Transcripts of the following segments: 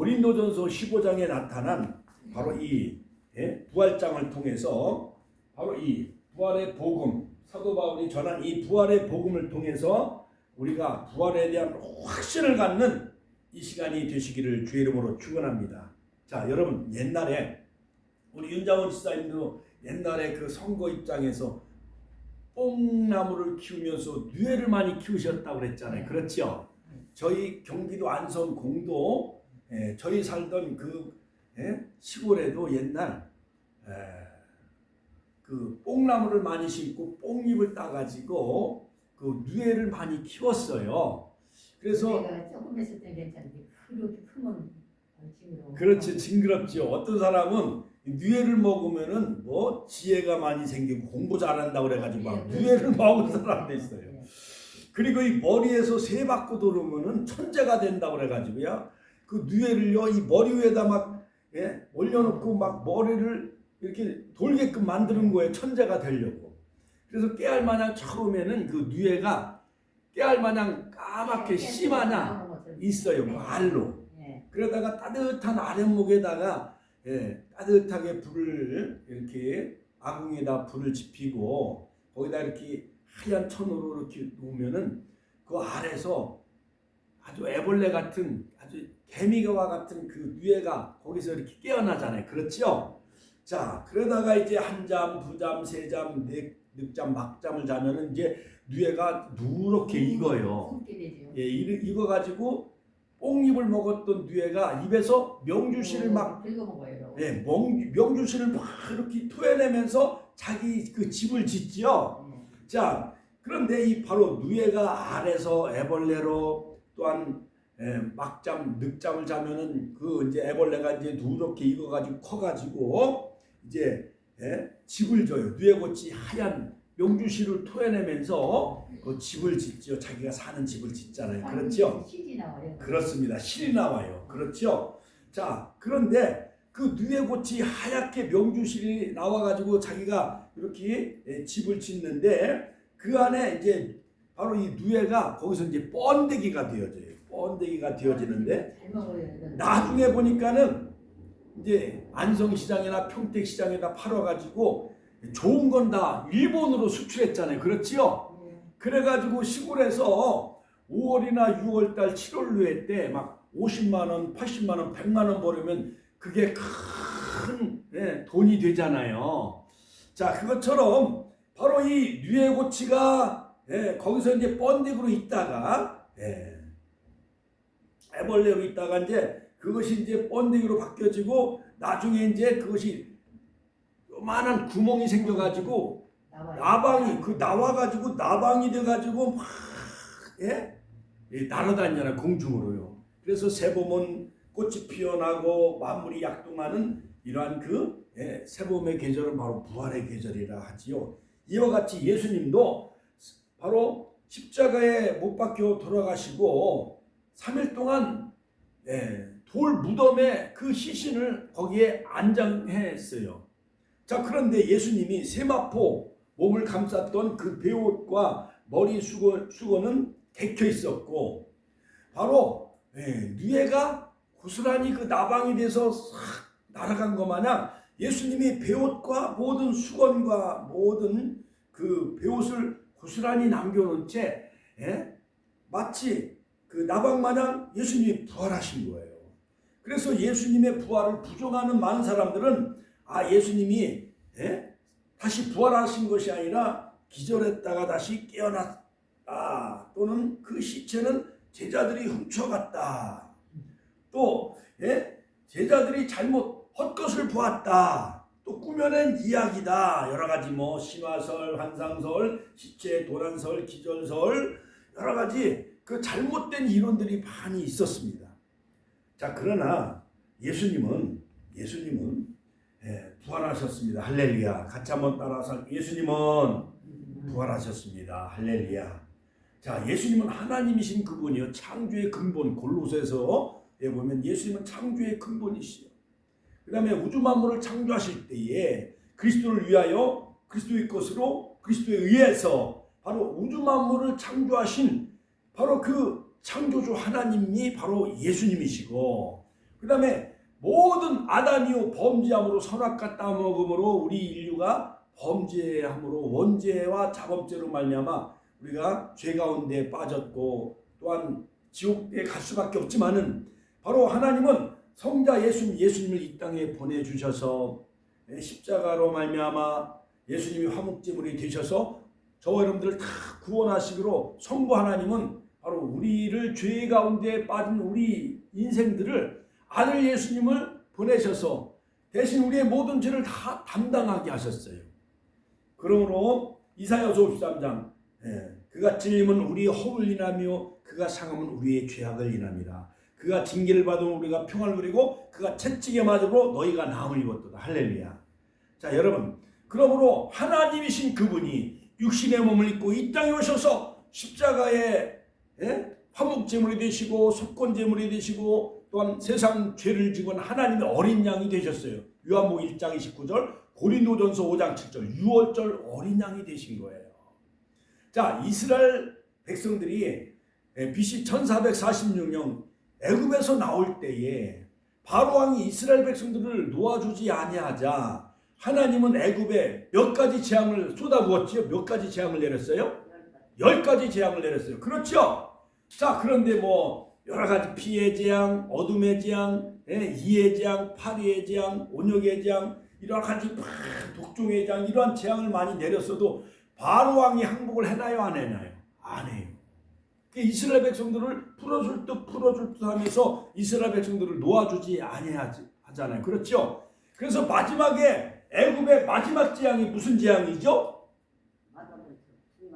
고린도전서 15장에 나타난 바로 이 예? 부활장을 통해서 바로 이 부활의 복음 사도 바울이 전한 이 부활의 복음을 통해서 우리가 부활에 대한 확신을 갖는 이 시간이 되시기를 주의 이름으로 축원합니다. 자, 여러분 옛날에 우리 윤장원 지사님도 옛날에 그 선거 입장에서 뽕나무를 키우면서 뉘에를 많이 키우셨다고 그랬잖아요. 그렇죠? 저희 경기도 안성 공도 예, 저희 살던 그 예, 시골에도 옛날 에, 그 뽕나무를 많이 심고 뽕잎을 따가지고 그 뉘에를 많이 키웠어요. 그래서 조금 했을 때 괜찮은데 그렇게 크면 징그러워. 그렇지 징그럽죠. 어떤 사람은 뉘에를 먹으면은 뭐 지혜가 많이 생기고 공부 잘한다 그래가지고 막 뉘에를 먹은 사람도 있어요. 네. 그리고 이 머리에서 새 받고 들어오면은 천재가 된다 그래가지고요. 그 뉘에를요 이 머리 위에다 막 예? 올려놓고 막 머리를 이렇게 돌게끔 만드는 거예요. 천재가 되려고. 그래서 깨알 마냥 처음에는 그 뉘에가 깨알 마냥 까맣게 씨 마냥 있어요. 그 알로. 네. 그러다가 따뜻한 아랫목에다가 예, 따뜻하게 불을 이렇게 아궁에다 불을 지피고 거기다 이렇게 하얀 천으로 이렇게 놓으면은 그 아래서 아주 애벌레 같은 개미와 같은 그 뉘에가 거기서 이렇게 깨어나잖아요. 그렇죠? 자, 그러다가 이제 한 잠, 두 잠, 세 잠, 네 늑잠, 막잠을 자면은 이제 뉘에가 누렇게 익어요. 예, 이- 이거 가지고 뽕잎을 먹었던 뉘에가 입에서 명주실을 막 긁어 먹어요. 예, 명, 명주실을 막 이렇게 토해내면서 자기 그 집을 짓지요. 네. 자, 그런데 이 바로 누에가 알에서 애벌레로 또한 예, 막잠, 늑잠을 자면은 그 이제 애벌레가 이제 누렇게 익어가지고 커가지고 이제 예, 집을 져요. 누에꽃이 하얀 명주실을 토해내면서 그 집을 짓죠. 자기가 사는 집을 짓잖아요. 그렇죠? 실이 나와요. 그렇습니다. 실이 나와요. 그렇죠? 자, 그런데 그 누에꽃이 하얗게 명주실이 나와가지고 자기가 이렇게 예, 집을 짓는데 그 안에 이제 바로 이 누에가 거기서 이제 번데기가 되어져요. 번데기가 되어지는데. 이건. 나중에 보니까는 이제 안성시장이나 평택시장에다 팔아가지고 좋은 건 다 일본으로 수출했잖아요. 그렇지요? 네. 그래가지고 시골에서 5월이나 6월달 7월 류에 때 막 50만 원, 80만 원, 100만 원 벌으면 그게 큰 예, 돈이 되잖아요. 자 그것처럼 바로 이 뉘에고치가 예, 거기서 이제 번데기로 있다가 예, 애벌레로 있다가 이제 그것이 이제 번데기로 바뀌어지고 나중에 이제 그것이 요만한 구멍이 생겨가지고. 나방이 그 나와가지고 나방이 돼가지고 막 예? 예, 날아다니잖아 공중으로요. 그래서 새봄은 꽃이 피어나고 만물이 약동하는 이러한 그 예, 새봄의 계절은 바로 부활의 계절이라 하지요. 이와 같이 예수님도 바로 십자가에 못 박혀 돌아가시고 3일 동안 예, 돌 무덤에 그 시신을 거기에 안장했어요. 자 그런데 예수님이 세마포 몸을 감쌌던 그 베옷과 머리 수건, 수건은 개켜 있었고 바로 예, 뉘에가 고스란히 그 나방이 돼서 싹 날아간 것 마냥 예수님이 베옷과 모든 수건과 모든 그 베옷을 고스란히 남겨놓은 채 예? 마치 그 나방 마냥 예수님이 부활하신 거예요. 그래서 예수님의 부활을 부정하는 많은 사람들은 아 예수님이 예? 다시 부활하신 것이 아니라 기절했다가 다시 깨어났다 또는 그 시체는 제자들이 훔쳐갔다 또 예? 제자들이 잘못 헛것을 보았다 또 꾸며낸 이야기다 여러 가지 뭐 신화설 환상설 시체 도란설 기절설 여러 가지 그 잘못된 이론들이 많이 있었습니다 자 그러나 예수님은 예수님은 예, 부활하셨습니다. 할렐루야. 같이 한번 따라서 예수님은 부활하셨습니다. 할렐루야. 자, 예수님은 하나님이신 그분이요. 창조의 근본 골로새서에 보면 예수님은 창조의 근본이시요. 그 다음에 우주 만물을 창조하실 때에 그리스도를 위하여 그리스도의 것으로 그리스도에 의해서 바로 우주 만물을 창조하신 바로 그 창조주 하나님이 바로 예수님이시고 그 다음에 모든 아담 이후 범죄함으로 선악과 따먹음으로 우리 인류가 범죄함으로 원죄와 자범죄로 말미암아 우리가 죄 가운데 빠졌고 또한 지옥에 갈 수밖에 없지만은 바로 하나님은 성자 예수님 예수님을 이 땅에 보내 주셔서 십자가로 말미암아 예수님이 화목제물이 되셔서 저와 여러분들을 다 구원하시기로 성부 하나님은 바로 우리를 죄 가운데 빠진 우리 인생들을 아들 예수님을 보내셔서 대신 우리의 모든 죄를 다 담당하게 하셨어요. 그러므로 이사야서 53장 예, 그가 찔림은 우리의 허물 인하며 그가 상함은 우리의 죄악을 인함이라. 그가 징계를 받으면 우리가 평안을 누리고 그가 채찍에 맞으므로 너희가 나음을 입었도다. 할렐루야. 자 여러분 그러므로 하나님이신 그분이 육신의 몸을 입고 이 땅에 오셔서 십자가에 예? 화목제물이 되시고 속건제물이 되시고 또한 세상 죄를 지고 하나님의 어린 양이 되셨어요. 요한복 1장 29절 고린도전서 5장 7절 6월절 어린 양이 되신 거예요. 자 이스라엘 백성들이 BC 1446년 애굽에서 나올 때에 바로 왕이 이스라엘 백성들을 놓아주지 아니하자 하나님은 애굽에 몇 가지 재앙을 쏟아부었지요? 몇 가지 재앙을 내렸어요? 열 가지 재앙을 내렸어요. 그렇죠? 자, 그런데 뭐 여러 가지 피의 재앙, 어둠의 재앙, 예, 이의 재앙, 파리의 재앙, 온역의 재앙, 이런 가지 막 독종의 재앙 이러한 재앙을 많이 내렸어도 바로 왕이 항복을 해나요, 안 해나요? 안 해요. 그 이스라엘 백성들을 풀어줄 듯 풀어줄 듯 하면서 이스라엘 백성들을 놓아주지 아니하잖아요. 그렇죠? 그래서 마지막에 애굽의 마지막 재앙이 무슨 재앙이죠?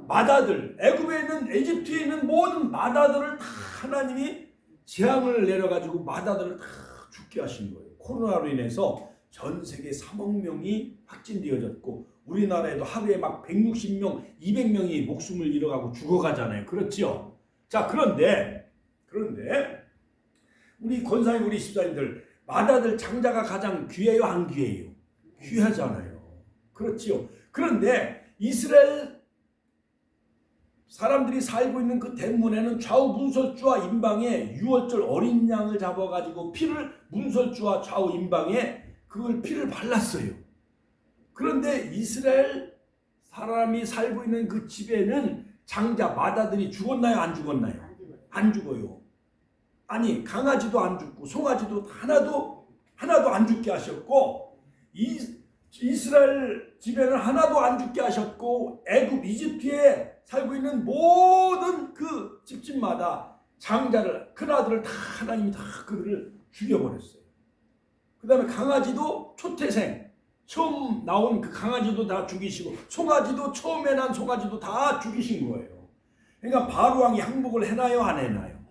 마다들 애굽에 있는 에집트에 있는 모든 마다들을 다 하나님이 재앙을 내려가지고 마다들을 다 죽게 하신 거예요. 코로나로 인해서 전 세계 3억 명이 확진되어졌고 우리나라에도 하루에 막 160명, 200명이 목숨을 잃어가고 죽어가잖아요. 그렇죠? 자 그런데 그런데 우리 권사님 우리 집사님들 마다들 장자가 가장 귀해요 안 귀해요? 귀하잖아요. 그렇지요. 그런데 이스라엘 사람들이 살고 있는 그 대문에는 좌우 문설주와 임방에 유월절 어린 양을 잡아가지고 피를 문설주와 좌우 임방에 그걸 피를 발랐어요. 그런데 이스라엘 사람이 살고 있는 그 집에는 장자 마다들이 죽었나요? 안 죽었나요? 안 죽어요. 아니 강아지도 안 죽고 송아지도 하나도 하나도 안 죽게 하셨고 이 이스라엘 집에는 하나도 안 죽게 하셨고 애굽 이집트에 살고 있는 모든 그 집집마다 장자를 큰아들을 다 하나님이 다 그들을 죽여버렸어요. 그 다음에 강아지도 초태생 처음 나온 그 강아지도 다 죽이시고 송아지도 처음에 난 송아지도 다 죽이신 거예요. 그러니까 바로 왕이 항복을 해나요 안 해나요?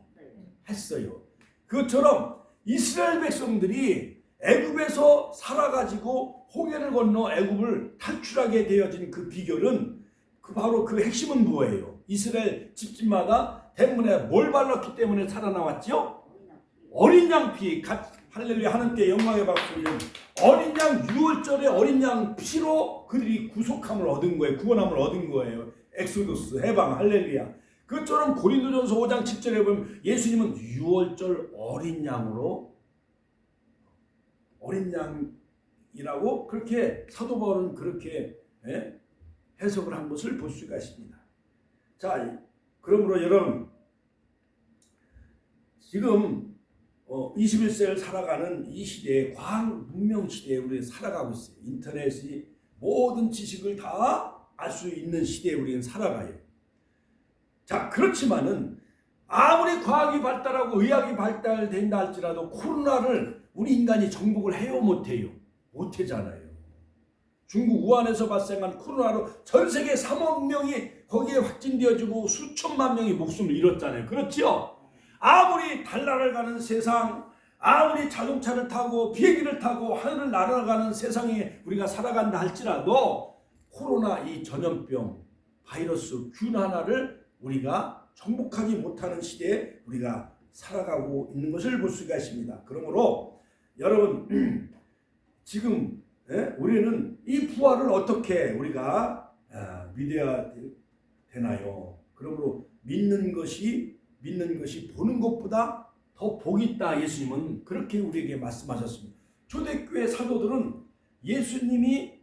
했어요. 그것처럼 이스라엘 백성들이 애굽에서 살아가지고 홍해를 건너 애굽을 탈출하게 되어진 그 비결은 그 바로 그 핵심은 뭐예요? 이스라엘 집집마다 대문에 뭘 발랐기 때문에 살아나왔죠? 어린 양 피, 할렐루야 하는때 영광의 박수를 어린 양 유월절에 어린 양 피로 그들이 구속함을 얻은 거예요. 구원함을 얻은 거예요. 엑소도스 해방 할렐루야. 그처럼 고린도전서 5장 7절에 보면 예수님은 유월절 어린 양으로 어린 양이라고 그렇게 사도 바울은 그렇게 예? 해석을 한 것을 볼 수가 있습니다. 자, 그러므로 여러분 지금 어, 21세를 살아가는 이 시대에 과학 문명 시대에 우리 살아가고 있어요. 인터넷이 모든 지식을 다 알 수 있는 시대에 우리는 살아가요. 자, 그렇지만은 아무리 과학이 발달하고 의학이 발달된다 할지라도 코로나를 우리 인간이 정복을 해요 못해요? 못하잖아요. 중국 우한에서 발생한 코로나로 전 세계 3억 명이 거기에 확진되어지고 수천만 명이 목숨을 잃었잖아요. 그렇죠? 아무리 달나라를 가는 세상, 아무리 자동차를 타고 비행기를 타고 하늘을 날아가는 세상에 우리가 살아간다 할지라도 코로나 이 전염병, 바이러스 균 하나를 우리가 정복하지 못하는 시대에 우리가 살아가고 있는 것을 볼 수가 있습니다. 그러므로 여러분 지금 예? 우리는 이 부활을 어떻게 우리가 아, 믿어야 되나요? 그러므로 믿는 것이 믿는 것이 보는 것보다 더 복이 있다 예수님은 그렇게 우리에게 말씀하셨습니다. 초대교회 사도들은 예수님이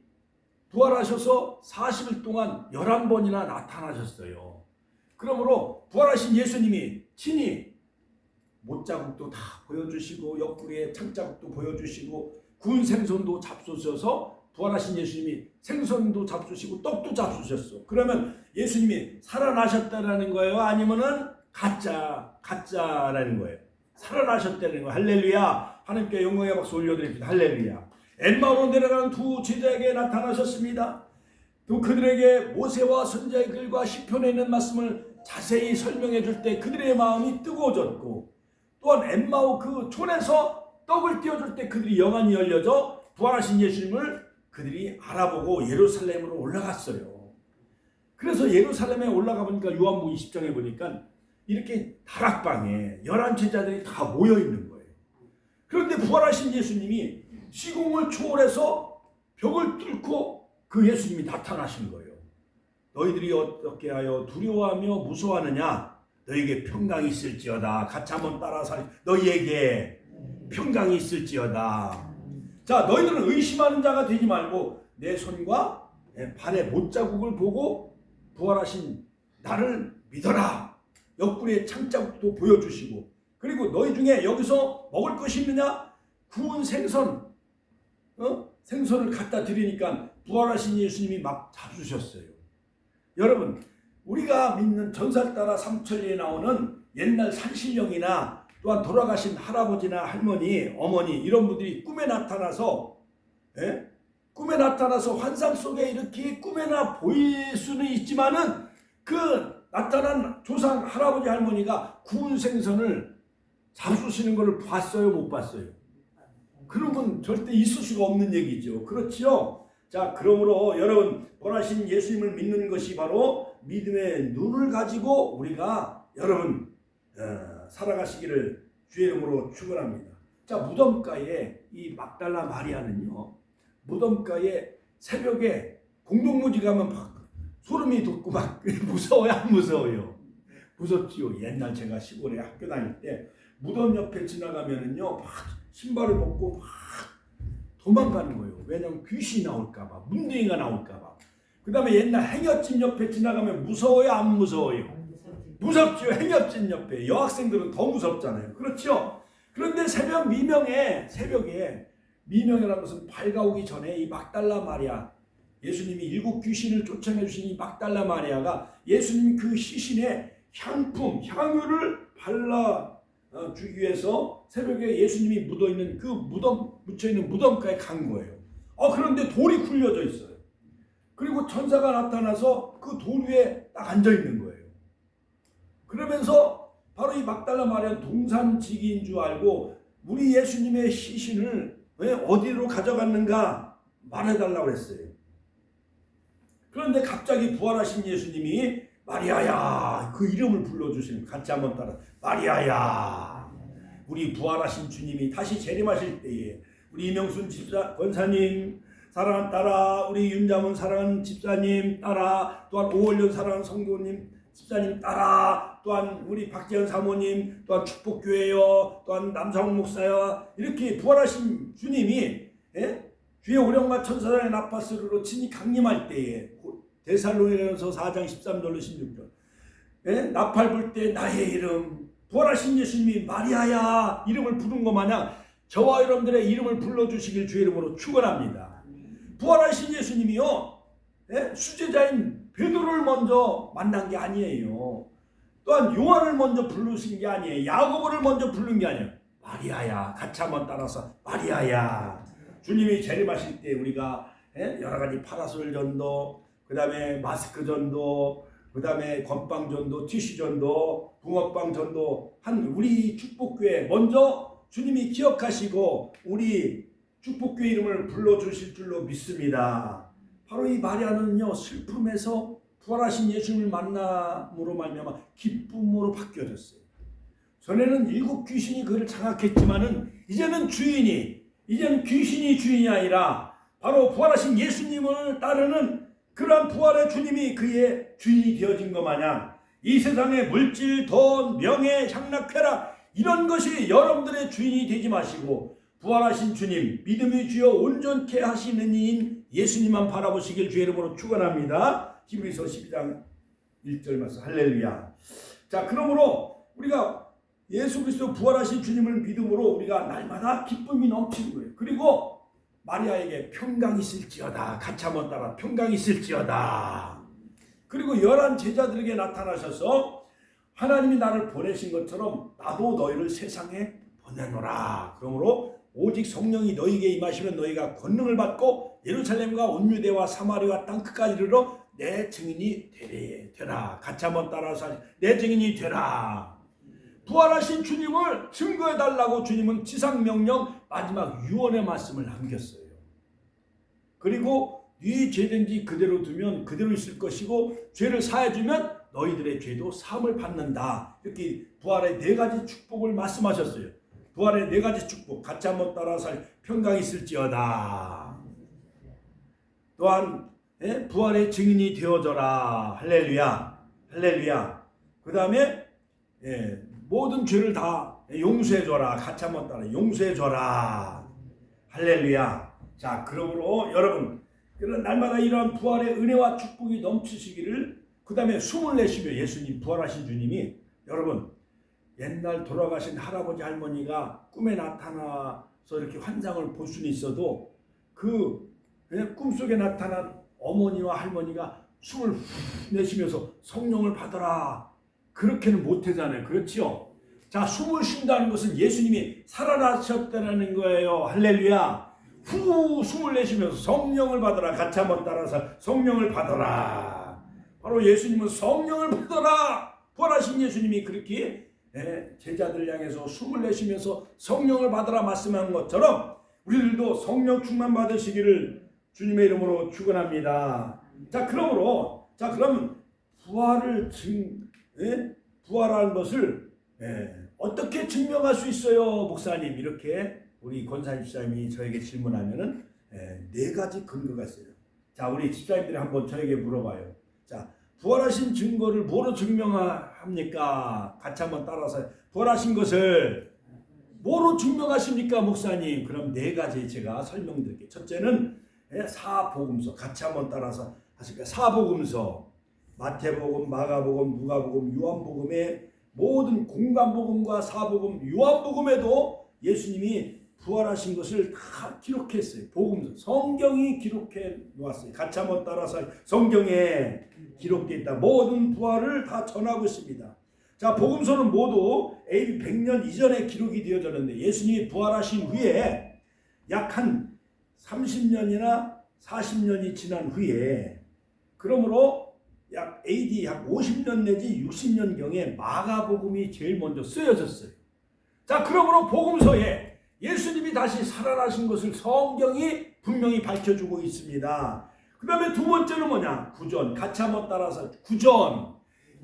부활하셔서 40일 동안 11번이나 나타나셨어요. 그러므로 부활하신 예수님이 친히 못자국도 다 보여주시고 옆구리에 창자국도 보여주시고 구운 생선도 잡수셔서 부활하신 예수님이 생선도 잡수시고 떡도 잡수셨어. 그러면 예수님이 살아나셨다라는 거예요? 아니면은 가짜 가짜라는 거예요? 살아나셨다는 거예요. 할렐루야. 하나님께 영광의 박수 올려드립니다. 할렐루야. 엠마오로 내려가는 두 제자에게 나타나셨습니다. 또 그들에게 모세와 선지자의 글과 시편에 있는 말씀을 자세히 설명해 줄 때 그들의 마음이 뜨거워졌고 또한 엠마오 그 촌에서 떡을 띄워줄 때 그들이 영안이 열려져 부활하신 예수님을 그들이 알아보고 예루살렘으로 올라갔어요. 그래서 예루살렘에 올라가 보니까 요한복음 20장에 보니까 이렇게 다락방에 열한 제자들이 다 모여 있는 거예요. 그런데 부활하신 예수님이 시공을 초월해서 벽을 뚫고 그 예수님이 나타나신 거예요. 너희들이 어떻게 하여 두려워하며 무서워하느냐? 너에게 평강이 있을지어다. 같이 한번 따라서 너희에게 평강이 있을지어다. 자, 너희들은 의심하는 자가 되지 말고 내 손과 내 발의 못자국을 보고 부활하신 나를 믿어라. 옆구리에 창자국도 보여주시고 그리고 너희 중에 여기서 먹을 것이 있느냐? 구운 생선, 어? 생선을 갖다 드리니까 부활하신 예수님이 막 잡수셨어요. 여러분, 우리가 믿는 전설 따라 삼천리에 나오는 옛날 산신령이나 또한 돌아가신 할아버지나 할머니, 어머니 이런 분들이 꿈에 나타나서 예? 꿈에 나타나서 환상 속에 이렇게 꿈에나 보일 수는 있지만은 그 나타난 조상 할아버지 할머니가 구운 생선을 잡수시는 것을 봤어요, 못 봤어요? 그런 건 절대 있을 수가 없는 얘기죠. 그렇지요? 자, 그러므로 여러분, 원하신 예수님을 믿는 것이 바로 믿음의 눈을 가지고 우리가 여러분, 어, 살아가시기를 주의 이름으로 축원합니다. 자, 무덤가에 이 막달라 마리아는요, 무덤가에 새벽에 공동묘지 가면 막 소름이 돋고 막 무서워요, 안 무서워요? 무섭지요. 옛날 제가 시골에 학교 다닐 때 무덤 옆에 지나가면은요, 막 신발을 벗고 막 도망가는 거예요. 왜냐면 귀신이 나올까봐, 문둥이가 나올까봐. 그 다음에 옛날 행여집 옆에 지나가면 무서워요, 안 무서워요? 무섭죠. 행여집 옆에. 여학생들은 더 무섭잖아요. 그렇죠? 그런데 새벽 미명에, 새벽에, 미명이라는 것은 밝아오기 전에 이 막달라 마리아, 예수님이 일곱 귀신을 쫓아내 주신 이 막달라 마리아가 예수님 그 시신에 향품, 향유를 발라 어, 주기 위해서 새벽에 예수님이 묻어 있는 그 무덤 묻혀 있는 무덤가에 간 거예요. 어 그런데 돌이 굴려져 있어요. 그리고 천사가 나타나서 그 돌 위에 딱 앉아 있는 거예요. 그러면서 바로 이 막달라 마리아 동산지기인 줄 알고 우리 예수님의 시신을 왜 어디로 가져갔는가 말해달라고 했어요. 그런데 갑자기 부활하신 예수님이 마리아야 그 이름을 불러주시는 같이 한번 따라 마리아야 우리 부활하신 주님이 다시 재림하실 때에 우리 이명순 집사 권사님 사랑하는 따라 우리 윤자문 사랑하는 집사님 따라 또한 오월련 사랑하는 성도님 집사님 따라 또한 우리 박재현 사모님 또한 축복교회요 또한 남성 목사요 이렇게 부활하신 주님이 예? 주의 오령과 천사장의 나파스로 친히 강림할 때에 데살로니가서 4장 13절로 16절 예? 나팔 불 때 나의 이름 부활하신 예수님이 마리아야 이름을 부른 것 마냥 저와 여러분들의 이름을 불러주시길 주의 이름으로 축원합니다. 부활하신 예수님이요 예? 수제자인 베드로를 먼저 만난 게 아니에요. 또한 요한을 먼저 부르신 게 아니에요. 야고보를 먼저 부른 게 아니에요. 마리아야 같이 한번 따라서 마리아야 주님이 재림하실 때 우리가 예? 여러 가지 파라솔 전도 그 다음에 마스크 전도 그 다음에 건빵 전도 티슈 전도 붕어빵 전도 한 우리 축복교회 먼저 주님이 기억하시고 우리 축복교회 이름을 불러주실 줄로 믿습니다. 바로 이 마리아는요 슬픔에서 부활하신 예수님을 만남으로 말미암아 기쁨으로 바뀌어졌어요. 전에는 일곱 귀신이 그를 장악했지만은 이제는 주인이 이제는 귀신이 주인이 아니라 바로 부활하신 예수님을 따르는 그러한 부활의 주님이 그의 주인이 되어진 것 마냥 이 세상의 물질, 돈, 명예, 향락, 쾌락 이런 것이 여러분들의 주인이 되지 마시고 부활하신 주님, 믿음의 주여 온전케 하시는 이인 예수님만 바라보시길 주의 이름으로 축원합니다. 히브리서 12장 1절 말씀 할렐루야. 자, 그러므로 우리가 예수 그리스도 부활하신 주님을 믿음으로 우리가 날마다 기쁨이 넘치는 거예요. 그리고 마리아에게 평강이 있을지어다. 같이 한번 따라 평강이 있을지어다. 그리고 열한 제자들에게 나타나셔서 하나님이 나를 보내신 것처럼 나도 너희를 세상에 보내노라. 그러므로 오직 성령이 너희에게 임하시면 너희가 권능을 받고 예루살렘과 온 유대와 사마리아 땅 끝까지 이르러 내 증인이 되리, 되라. 같이 한번 따라서 내 증인이 되라. 부활하신 주님을 증거해 달라고 주님은 지상 명령 마지막 유언의 말씀을 남겼어요. 그리고 네 죄든지 그대로 두면 그대로 있을 것이고 죄를 사해 주면 너희들의 죄도 사함을 받는다. 이렇게 부활의 네 가지 축복을 말씀하셨어요. 부활의 네 가지 축복 같이 한번 따라서 평강이 있을지어다. 또한 예? 부활의 증인이 되어져라. 할렐루야. 할렐루야. 그 다음에 예, 모든 죄를 다 용서해줘라. 같이 한번 따라 용서해줘라. 할렐루야. 자, 그러므로 여러분, 그런 날마다 이러한 부활의 은혜와 축복이 넘치시기를 그 다음에 숨을 내쉬며 예수님 부활하신 주님이 여러분 옛날 돌아가신 할아버지 할머니가 꿈에 나타나서 이렇게 환상을 볼 수는 있어도 그 꿈속에 나타난 어머니와 할머니가 숨을 후 내쉬면서 성령을 받아라. 그렇게는 못하잖아요. 그렇지요? 자 숨을 쉰다는 것은 예수님이 살아나셨다는 거예요. 할렐루야. 후 숨을 내쉬면서 성령을 받아라. 같이 한번 따라서 성령을 받아라. 바로 예수님은 성령을 받아라. 부활하신 예수님이 그렇게 예, 제자들 향해서 숨을 내쉬면서 성령을 받아라 말씀한 것처럼 우리들도 성령 충만 받으시기를 주님의 이름으로 축원합니다. 자 그러므로 자 그러면 부활을 증 예? 부활한 것을 예, 어떻게 증명할 수 있어요, 목사님? 이렇게 우리 권사님 집사님이 저에게 질문하면은 예, 네 가지 근거가 있어요. 자 우리 집사님들이 한번 저에게 물어봐요. 자 부활하신 증거를 뭐로 증명합니까? 같이 한번 따라서 부활하신 것을 뭐로 증명하십니까, 목사님? 그럼 네 가지 제가 설명드릴게요. 첫째는 예, 사복음서 같이 한번 따라서 하실까요? 사복음서 마태복음, 마가복음, 누가복음, 요한복음의 모든 공간복음과 사복음, 요한복음에도 예수님이 부활하신 것을 다 기록했어요. 복음서, 성경이 기록해 놓았어요. 같이 한번 따라서 성경에 기록되어 있다. 모든 부활을 다 전하고 있습니다. 자, 복음서는 모두 AD 100년 이전에 기록이 되어졌는데 예수님이 부활하신 후에 약 한 30년이나 40년이 지난 후에 그러므로 약 AD 약 50년 내지 60년경에 마가복음이 제일 먼저 쓰여졌어요. 자, 그러므로 복음서에 예수님이 다시 살아나신 것을 성경이 분명히 밝혀주고 있습니다. 그 다음에 두 번째는 뭐냐? 구전. 같이 한번 따라서 구전.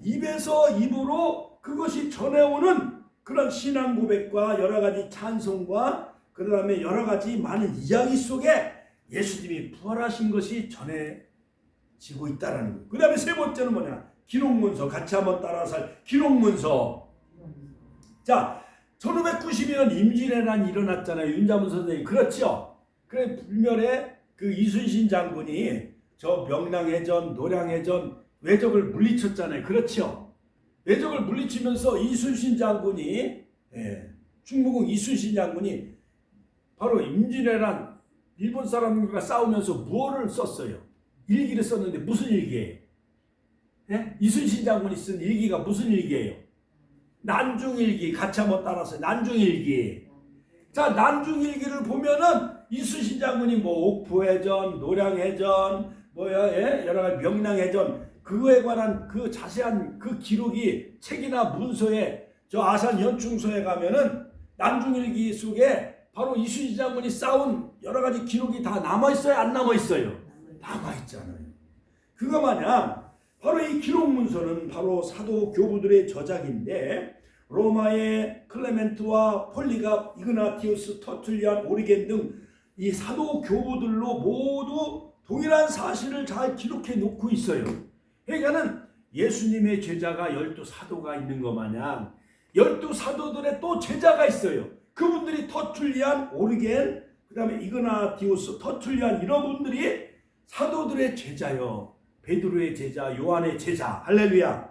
입에서 입으로 그것이 전해오는 그런 신앙 고백과 여러 가지 찬송과 그 다음에 여러 가지 많은 이야기 속에 예수님이 부활하신 것이 전해지고 있다라는 거예요. 그 다음에 세 번째는 뭐냐? 기록문서. 같이 한번 따라서 기록문서. 자, 1592년 임진왜란이 일어났잖아요. 윤자문 선생님. 그렇죠? 그래 불멸의 그 이순신 장군이 저 명량해전, 노량해전 외적을 물리쳤잖아요. 그렇죠? 외적을 물리치면서 이순신 장군이 예, 충무공 이순신 장군이 바로 임진왜란 일본 사람들과 싸우면서 무엇을 썼어요? 일기를 썼는데 무슨 일기예요? 예? 이순신 장군이 쓴 일기가 무슨 일기예요? 난중일기 같이 한번 따라서 난중일기. 자 난중일기를 보면은 이순신 장군이 뭐 옥포해전, 노량해전, 뭐야 예? 여러 가지 명량해전 그거에 관한 그 자세한 그 기록이 책이나 문서에 저 아산 연충소에 가면은 난중일기 속에 바로 이순신 장군이 싸운 여러 가지 기록이 다 남아 있어요, 안 남아 있어요? 남아 있잖아요. 그거 마냥 바로 이 기록 문서는 바로 사도 교부들의 저작인데 로마의 클레멘트와 폴리가 이그나티우스 터툴리안 오리겐 등 이 사도 교부들로 모두 동일한 사실을 잘 기록해 놓고 있어요. 그러니까는 예수님의 제자가 열두 사도가 있는 것 마냥 열두 사도들의 또 제자가 있어요. 그분들이 터툴리안, 오르겐, 그 다음에 이그나디오스, 터툴리안 이런 분들이 사도들의 제자요. 베드로의 제자, 요한의 제자, 할렐루야.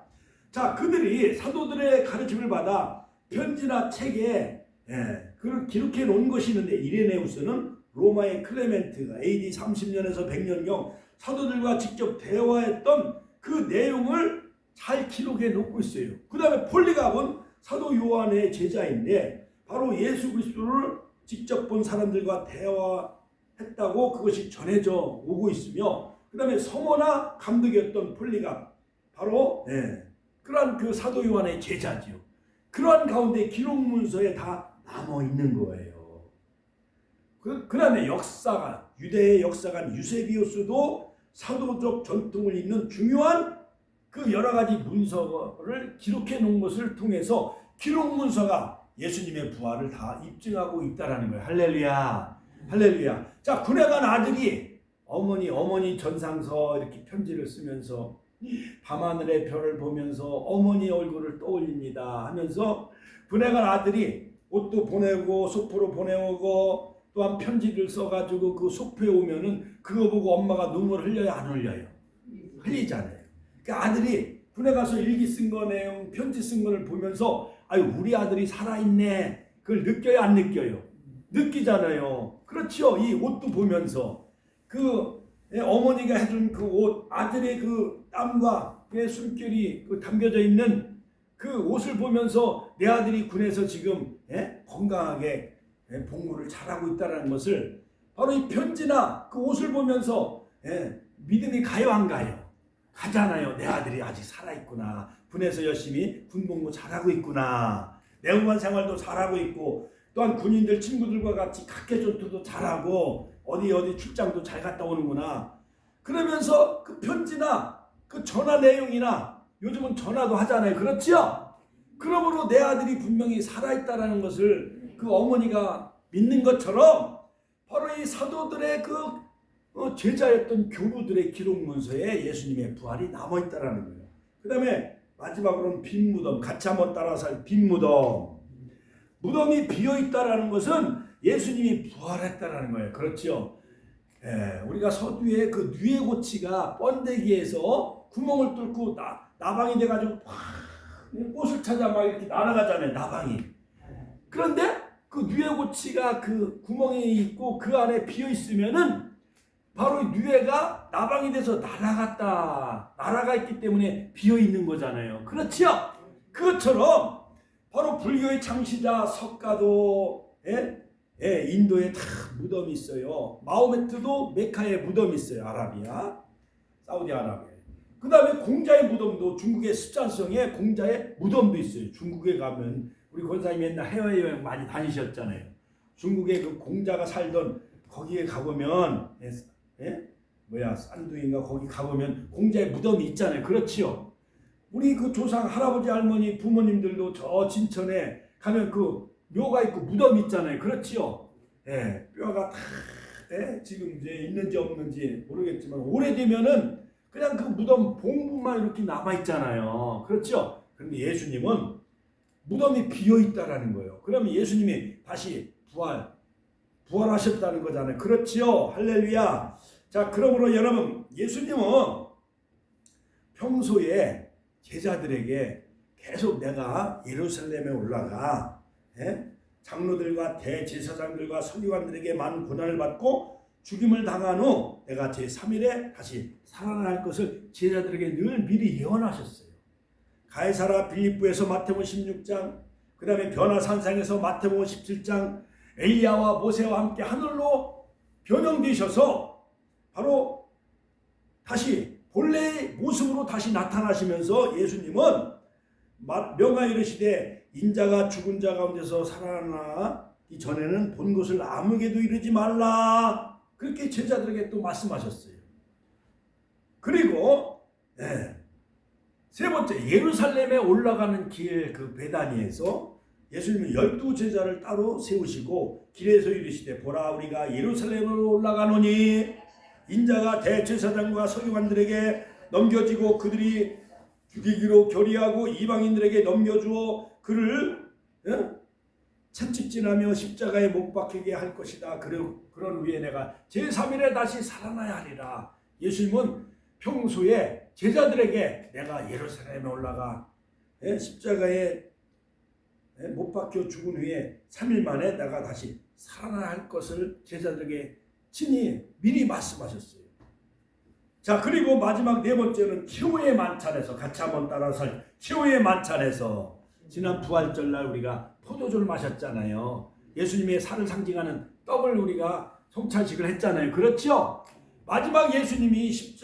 자, 그들이 사도들의 가르침을 받아 편지나 책에 예, 그걸 기록해 놓은 것이 있는데 이레네우스는 로마의 클레멘트가 AD 30년에서 100년경 사도들과 직접 대화했던 그 내용을 잘 기록해 놓고 있어요. 그 다음에 폴리갑은 사도 요한의 제자인데 바로 예수 그리스도를 직접 본 사람들과 대화했다고 그것이 전해져 오고 있으며 그 다음에 성호나 감독이었던 폴리갑 바로 예, 그러한 그 사도 요한의 제자지요. 그러한 가운데 기록 문서에 다 남아 있는 거예요. 그, 그 다음에 역사가, 유대의 역사관 유세비우스도 사도적 전통을 잇는 중요한 그 여러 가지 문서를 기록해 놓은 것을 통해서 기록 문서가 예수님의 부활을 다 입증하고 있다라는 거예요. 할렐루야. 할렐루야. 자, 군에 간 아들이 어머니, 어머니 전상서 이렇게 편지를 쓰면서 밤하늘의 별을 보면서 어머니 얼굴을 떠올립니다 하면서 군에 간 아들이 옷도 보내고 소포로 보내오고 또한 편지를 써가지고 그 소포에 오면은 그거 보고 엄마가 눈물 흘려요? 안 흘려요? 흘리잖아요. 그 아들이 군에 가서 일기 쓴 거 내용 편지 쓴 거를 보면서 아유 우리 아들이 살아있네. 그걸 느껴요? 안 느껴요? 느끼잖아요. 그렇죠 이 옷도 보면서. 그 예, 어머니가 해준 그 옷 아들의 그 땀과 그 숨결이 그 담겨져 있는 그 옷을 보면서 내 아들이 군에서 지금 예? 건강하게 예, 복무를 잘하고 있다는 것을 바로 이 편지나 그 옷을 보면서 예, 믿음이 가요 안 가요? 가잖아요. 내 아들이 아직 살아있구나. 군에서 열심히 군 복무 잘하고 있구나. 내후만 생활도 잘하고 있고 또한 군인들 친구들과 같이 각계 전투도 잘하고 어디 어디 출장도 잘 갔다 오는구나. 그러면서 그 편지나 그 전화 내용이나 요즘은 전화도 하잖아요. 그렇죠? 그러므로 내 아들이 분명히 살아있다라는 것을 그 어머니가 믿는 것처럼 바로 이 사도들의 그 어, 제자였던 교부들의 기록 문서에 예수님의 부활이 남아 있다라는 거예요. 그 다음에 마지막으로는 빈 무덤 같이 한번 따라서 할빈 무덤. 무덤이 비어 있다라는 것은 예수님이 부활했다라는 거예요. 그렇죠? 예, 우리가 서두에 그 뉘에 고치가 번데기에서 구멍을 뚫고 나, 나방이 돼가지고 팍 꽃을 찾아 막 이렇게 날아가잖아요. 나방이. 그런데 그 뉘에 고치가 그 구멍에 있고 그 안에 비어 있으면은 바로 이 뉘에가 나방이 돼서 날아갔다. 날아가 있기 때문에 비어 있는 거잖아요. 그렇죠? 그것처럼 바로 불교의 창시자 석가도 예? 예, 인도에 다 무덤이 있어요. 마호메트도 메카에 무덤이 있어요. 아라비아, 사우디아라비아. 그 다음에 공자의 무덤도 중국의 습산성에 공자의 무덤도 있어요. 중국에 가면 우리 권사님 옛날 해외여행 많이 다니셨잖아요. 중국에 그 공자가 살던 거기에 가보면 예, 예? 뭐야 산두인가 거기 가보면 공자의 무덤이 있잖아요. 그렇지요. 우리 그 조상 할아버지 할머니 부모님들도 저 진천에 가면 그 묘가 있고 무덤 있잖아요. 그렇지요. 예, 뼈가 다 예, 지금 이제 있는지 없는지 모르겠지만 오래되면은 그냥 그 무덤 봉부만 이렇게 남아 있잖아요. 그렇죠? 그런데 예수님은 무덤이 비어 있다라는 거예요. 그러면 예수님이 다시 부활 부활하셨다는 거잖아요. 그렇지요. 할렐루야. 자, 그러므로 여러분 예수님은 평소에 제자들에게 계속 내가 예루살렘에 올라가 예? 장로들과 대제사장들과 서기관들에게 많은 고난을 받고 죽임을 당한 후 내가 제3일에 다시 살아날 것을 제자들에게 늘 미리 예언하셨어요. 가이사라 빌립보에서 마태복음 16장, 그 다음에 변화산상에서 마태복음 17장, 엘리야와 모세와 함께 하늘로 변형되셔서 바로 다시 본래의 모습으로 다시 나타나시면서 예수님은 명하 이르시되 인자가 죽은 자 가운데서 살아나 이 전에는 본 것을 아무에게도 이르지 말라 그렇게 제자들에게 또 말씀하셨어요. 그리고 네, 세 번째 예루살렘에 올라가는 길 그 베다니에서 예수님은 열두 제자를 따로 세우시고 길에서 이르시되 보라 우리가 예루살렘으로 올라가노니 인자가 대제사장과 서기관들에게 넘겨지고 그들이 죽이기로 결의하고 이방인들에게 넘겨주어 그를 어? 채찍질하며 십자가에 못 박히게 할 것이다. 그러, 그런 후에 내가 제3일에 다시 살아나야 하리라. 예수님은 평소에 제자들에게 내가 예루살렘에 올라가 예, 십자가에 예, 못 박혀 죽은 후에 3일 만에 내가 다시 살아나야 할 것을 제자들에게 친히 미리 말씀하셨어요. 자 그리고 마지막 네 번째는 최후의 만찬에서 같이 한번 따라서 최후의 만찬에서 지난 부활절 날 우리가 포도주를 마셨잖아요. 예수님의 살을 상징하는 떡을 우리가 성찬식을 했잖아요. 그렇죠? 마지막 예수님이 십자